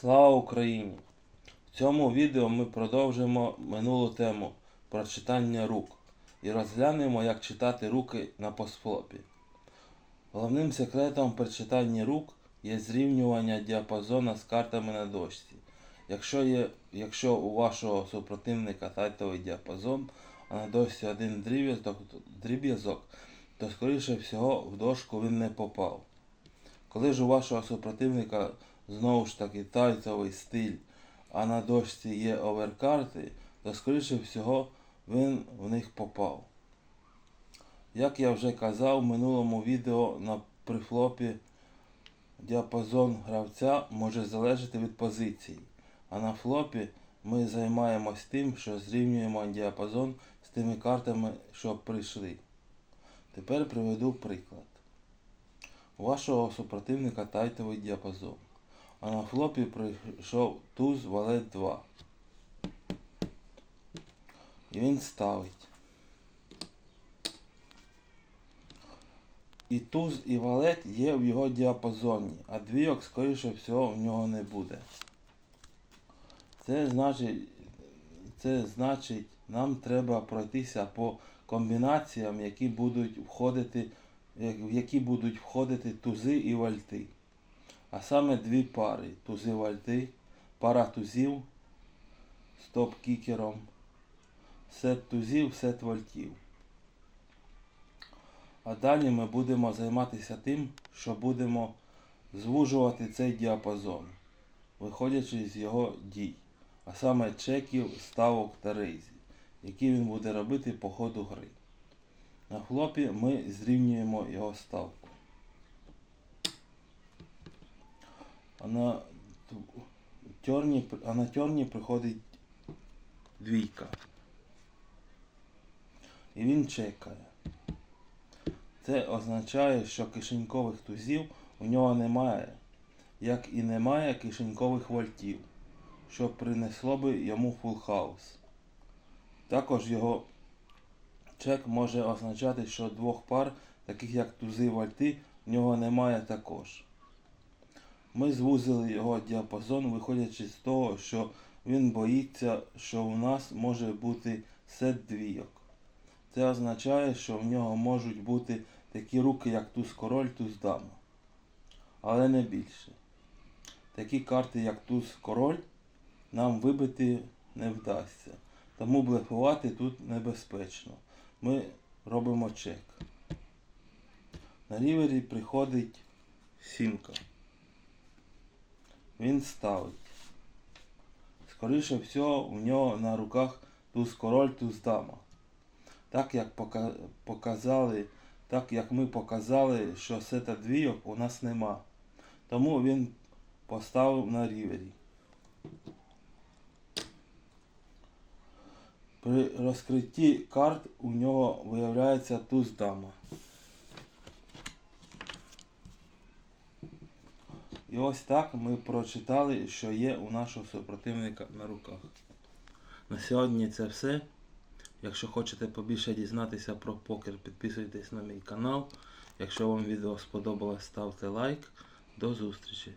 Слава Україні! В цьому відео ми продовжимо минулу тему про читання рук і розглянемо, як читати руки на постфлопі. Головним секретом при читанні рук є зрівнювання діапазону з картами на дошці. Якщо, є, якщо у вашого супротивника тайтовий діапазон, а на дошці один дріб'язок, дріб'язок, то скоріше всього в дошку він не попав. Коли ж у вашого супротивника знову ж таки тальцевий стиль, а на дошці є оверкарти, то скоріше всього він в них попав. Як я вже казав в минулому відео на прифлопі, діапазон гравця може залежати від позиції, а на флопі ми займаємось тим, що зрівнюємо діапазон з тими картами, що прийшли. Тепер приведу приклад. У вашого супротивника тайтовий діапазон. А на флопі прийшов туз валет 2. І він ставить. І туз і валет є в його діапазоні, а двійок, скоріше всього, в нього не буде. Це значить, це значить, нам треба пройтися по комбінаціям, які будуть входити, в які будуть входити тузи і вальти. А саме дві пари тузи вальти, пара тузів з топ-кікером, сет тузів, сет вальтів. А далі ми будемо займатися тим, що будемо звужувати цей діапазон, виходячи з його дій, а саме чеків, ставок та рейзів, які він буде робити по ходу гри. На флопі ми зрівнюємо його ставку. На тьорні, а на тьорні приходить двійка. І він чекає. Це означає, що кишенькових тузів у нього немає, як і немає кишенькових вольтів, що принесло би йому фул хаус. Також його чек може означати, що двох пар, таких як тузи вольти, в нього немає також. Ми звузили його діапазон, виходячи з того, що він боїться, що у нас може бути сет двійок. Це означає, що в нього можуть бути такі руки, як туз король, туз дама. Але не більше. Такі карти, як туз король, нам вибити не вдасться. Тому блефувати тут небезпечно. Ми робимо чек. На рівері приходить сімка. Він ставить. Скоріше всього, у нього на руках туз король, туз дама. Так як показали, так як ми показали, що сета двійок у нас нема. Тому він поставив на рівері. При розкритті карт у нього виявляється туз дама. І ось так ми прочитали, що є у нашого супротивника на руках. На сьогодні це все. Якщо хочете побільше дізнатися про покер, підписуйтесь на мій канал. Якщо вам відео сподобалось, ставте лайк. До зустрічі!